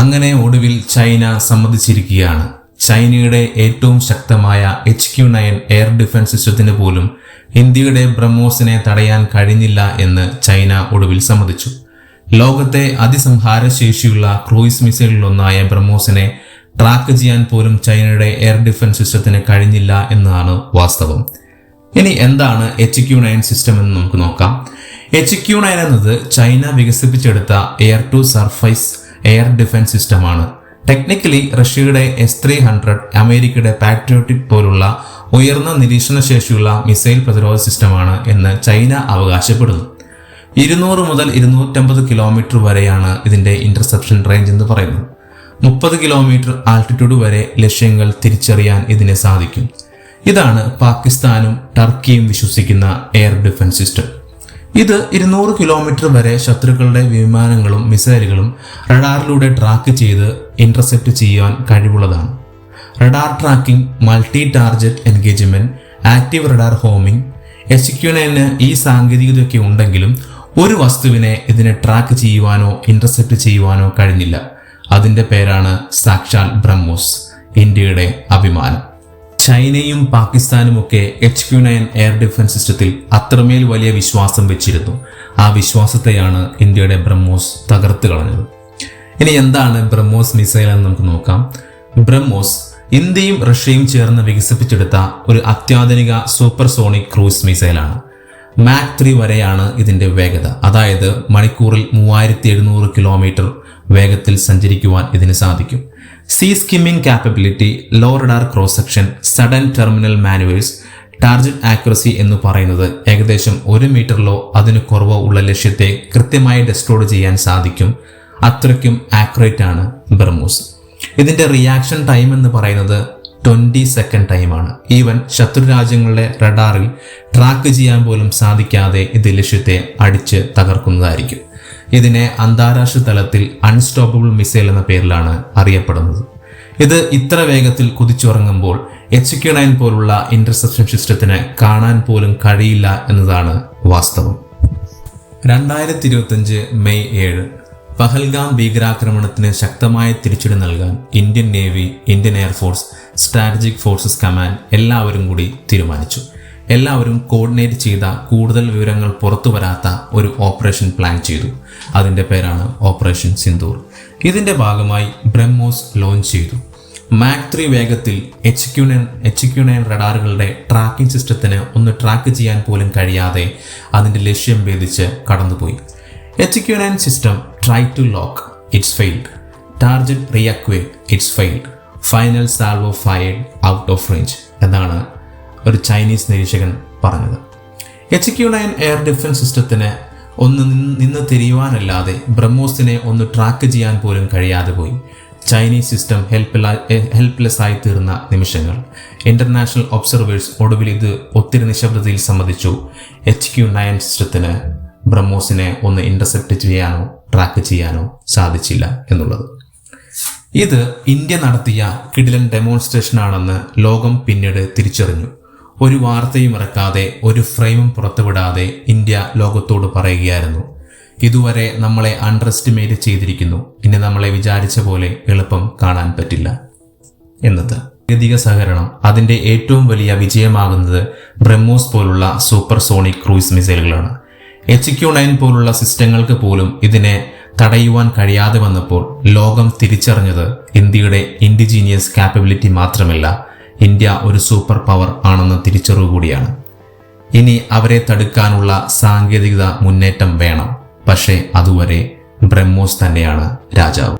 അങ്ങനെ ഒടുവിൽ ചൈന സമ്മതിച്ചിരിക്കുകയാണ്. ചൈനയുടെ ഏറ്റവും ശക്തമായ H Q nine air defence സിസ്റ്റത്തിന് പോലും ഇന്ത്യയുടെ ബ്രഹ്മോസിനെ തടയാൻ കഴിഞ്ഞില്ല എന്ന് ചൈന ഒടുവിൽ സമ്മതിച്ചു. ലോകത്തെ അതിസംഹാര ശേഷിയുള്ള ക്രൂയിസ് മിസൈലിലൊന്നായ ബ്രഹ്മോസിനെ ട്രാക്ക് ചെയ്യാൻ പോലും ചൈനയുടെ എയർ ഡിഫൻസ് സിസ്റ്റത്തിന് കഴിഞ്ഞില്ല എന്നാണ് വാസ്തവം. ഇനി എന്താണ് എച്ച് ക്യു നയൻ സിസ്റ്റം എന്ന് നമുക്ക് നോക്കാം. എച്ച് ക്യു നയൻ എന്നത് ചൈന വികസിപ്പിച്ചെടുത്ത air to surface air defence സിസ്റ്റമാണ്. ടെക്നിക്കലി റഷ്യയുടെ എസ് ത്രീ ഹൺഡ്രഡ് അമേരിക്കയുടെ പാട്രിയോട്ടിക് പോലുള്ള ഉയർന്ന നിരീക്ഷണ ശേഷിയുള്ള മിസൈൽ പ്രതിരോധ സിസ്റ്റമാണ് എന്ന് ചൈന അവകാശപ്പെടുന്നു. ഇരുന്നൂറ് മുതൽ ഇരുന്നൂറ്റമ്പത് കിലോമീറ്റർ വരെയാണ് ഇതിന്റെ ഇന്റർസെപ്ഷൻ റേഞ്ച് എന്ന് പറയുന്നത്. മുപ്പത് കിലോമീറ്റർ ആൾട്ടിറ്റ്യൂഡ് വരെ ലക്ഷ്യങ്ങൾ തിരിച്ചറിയാൻ ഇതിന് സാധിക്കും. ഇതാണ് പാകിസ്ഥാനും ടർക്കിയും വിശ്വസിക്കുന്ന എയർ ഡിഫൻസ് സിസ്റ്റം. ഇത് ഇരുന്നൂറ് കിലോമീറ്റർ വരെ ശത്രുക്കളുടെ വിമാനങ്ങളും മിസൈലുകളും റഡാറിലൂടെ ട്രാക്ക് ചെയ്ത് ഇന്റർസെപ്റ്റ് ചെയ്യാൻ കഴിവുള്ളതാണ്. Radar tracking multi target engagement active radar homing എസിക്യൂനൈന് ഈ സാങ്കേതികതയൊക്കെ ഉണ്ടെങ്കിലും ഒരു വസ്തുവിനെ ഇതിനെ ട്രാക്ക് ചെയ്യുവാനോ ഇന്റർസെപ്റ്റ് ചെയ്യുവാനോ കഴിഞ്ഞില്ല. അതിന്റെ പേരാണ് സാക്ഷാൽ ബ്രഹ്മോസ് ഇന്ത്യയുടെ അഭിമാനം. ചൈനയും പാകിസ്ഥാനും ഒക്കെ H Q nine air defence സിസ്റ്റത്തിൽ അത്രമേൽ വലിയ വിശ്വാസം വെച്ചിരുന്നു. ആ വിശ്വാസത്തെയാണ് ഇന്ത്യയുടെ ബ്രഹ്മോസ് തകർത്ത് കളഞ്ഞത്. ഇനി എന്താണ് ബ്രഹ്മോസ് മിസൈൽ എന്ന് നമുക്ക് നോക്കാം. ബ്രഹ്മോസ് ഇന്ത്യയും റഷ്യയും ചേർന്ന് വികസിപ്പിച്ചെടുത്ത ഒരു അത്യാധുനിക സൂപ്പർസോണിക് ക്രൂസ് മിസൈലാണ്. മാക് ത്രീ വരെയാണ് ഇതിന്റെ വേഗത. അതായത് മണിക്കൂറിൽ മൂവായിരത്തി എഴുന്നൂറ് കിലോമീറ്റർ വേഗത്തിൽ സഞ്ചരിക്കുവാൻ ഇതിന് സാധിക്കും. Sea skimming capability low radar cross section sudden terminal manoeuvres target accuracy എന്ന് പറയുന്നത് ഏകദേശം ഒരു മീറ്ററിലോ അതിന് കുറവോ ഉള്ള ലക്ഷ്യത്തെ കൃത്യമായി ഡെസ്ട്രോഡ് ചെയ്യാൻ സാധിക്കും. അത്രയ്ക്കും ആക്യുറേറ്റ് ആണ് ബ്രഹ്മോസ്. ഇതിന്റെ റിയാക്ഷൻ ടൈം എന്ന് പറയുന്നത് ട്വന്റി സെക്കൻഡ് ടൈമാണ് ഈവൻ ശത്രു രാജ്യങ്ങളുടെ റഡാറിൽ ട്രാക്ക് ചെയ്യാൻ പോലും സാധിക്കാതെ ഇത് ലക്ഷ്യത്തെ അടിച്ച് തകർക്കുന്നതായിരിക്കും. ഇതിനെ അന്താരാഷ്ട്ര തലത്തിൽ അൺസ്റ്റോപ്പബിൾ മിസൈൽ എന്ന പേരിലാണ് അറിയപ്പെടുന്നത്. ഇത് ഇത്ര വേഗത്തിൽ കുതിച്ചുറങ്ങുമ്പോൾ എച്ച് ക്യു നയൻ പോലുള്ള ഇന്റർസെപ്ഷൻ സിസ്റ്റത്തിന് കാണാൻ പോലും കഴിയില്ല എന്നതാണ് വാസ്തവം. രണ്ടായിരത്തി ഇരുപത്തഞ്ച് മെയ് ഏഴ് പഹൽഗാം ഭീകരാക്രമണത്തിന് ശക്തമായ തിരിച്ചടി നൽകാൻ Indian Navy Indian Air Force Strategic Forces Command എല്ലാവരും കൂടി തീരുമാനിച്ചു. എല്ലാവരും കോർഡിനേറ്റ് ചെയ്ത കൂടുതൽ വിവരങ്ങൾ പുറത്തു വരാത്ത ഒരു ഓപ്പറേഷൻ പ്ലാൻ ചെയ്തു. അതിന്റെ പേരാണ് ഓപ്പറേഷൻ സിന്ദൂർ. ഇതിന്റെ ഭാഗമായി ബ്രഹ്മോസ് ലോഞ്ച് ചെയ്തു. മാക് ത്രീ വേഗത്തിൽ H Q nine H Q nine റഡാറുകളുടെ tracking സിസ്റ്റത്തിന് ഒന്ന് ട്രാക്ക് ചെയ്യാൻ പോലും കഴിയാതെ അതിന്റെ ലക്ഷ്യം ഭേദിച്ച് കടന്നുപോയി. H system nine system try to lock it's failed target failed. Final salvo fired out of range എന്നാണ് ഒരു ചൈനീസ് നിരീക്ഷകൻ പറഞ്ഞത്. H Q nine air defence സിസ്റ്റത്തിന് ഒന്ന് നിന്ന് തിരിയുവാനല്ലാതെ ബ്രഹ്മോസിനെ ഒന്ന് ട്രാക്ക് ചെയ്യാൻ പോലും കഴിയാതെ പോയി. ചൈനീസ് സിസ്റ്റം ഹെൽപ്ലെസ് ആയി തീർന്ന നിമിഷങ്ങൾ. ഇന്റർനാഷണൽ ഒബ്സർവേഴ്സ് ഒടുവിൽ ഇത് ഒത്തിരി നിശബ്ദതയിൽ സമ്മതിച്ചു. എച്ച് ക്യു നയൻ സിസ്റ്റത്തിന് ബ്രഹ്മോസിനെ ഒന്ന് ഇന്റർസെപ്റ്റ് ചെയ്യാനോ ട്രാക്ക് ചെയ്യാനോ സാധിച്ചില്ല എന്നുള്ളത്. ഇത് ഇന്ത്യ നടത്തിയ കിടിലൻ ഡെമോൺസ്ട്രേഷൻ ആണെന്ന് ലോകം പിന്നീട് തിരിച്ചറിഞ്ഞു. ഒരു വാർത്തയും ഇറക്കാതെ ഒരു ഫ്രെയിമും പുറത്തുവിടാതെ ഇന്ത്യ ലോകത്തോട് പറയുകയായിരുന്നു. ഇതുവരെ നമ്മളെ അണ്ടർ എസ്റ്റിമേറ്റ് ചെയ്തിരിക്കുന്നു. ഇനി നമ്മളെ വിചാരിച്ച പോലെ എളുപ്പം കാണാൻ പറ്റില്ല എന്നത്. സാങ്കേതിക സഹകരണം അതിന്റെ ഏറ്റവും വലിയ വിജയമാകുന്നത് ബ്രഹ്മോസ് പോലുള്ള സൂപ്പർ സോണിക് ക്രൂയിസ് മിസൈലുകളാണ് എച്ച് ക്യു നയൻ പോലുള്ള സിസ്റ്റങ്ങൾക്ക് പോലും ഇതിനെ തടയുവാൻ കഴിയാതെ വന്നപ്പോൾ ലോകം തിരിച്ചറിഞ്ഞത് ഇന്ത്യയുടെ ഇൻഡിജീനിയസ് കാപ്പബിലിറ്റി മാത്രമല്ല ഇന്ത്യ ഒരു സൂപ്പർ പവർ ആണെന്ന തിരിച്ചറിവ് കൂടിയാണ് ഇനി അവരെ തടുക്കാനുള്ള സാങ്കേതികത മുന്നേറ്റം വേണം. പക്ഷേ അതുവരെ ബ്രഹ്മോസ് തന്നെയാണ് രാജാവ്.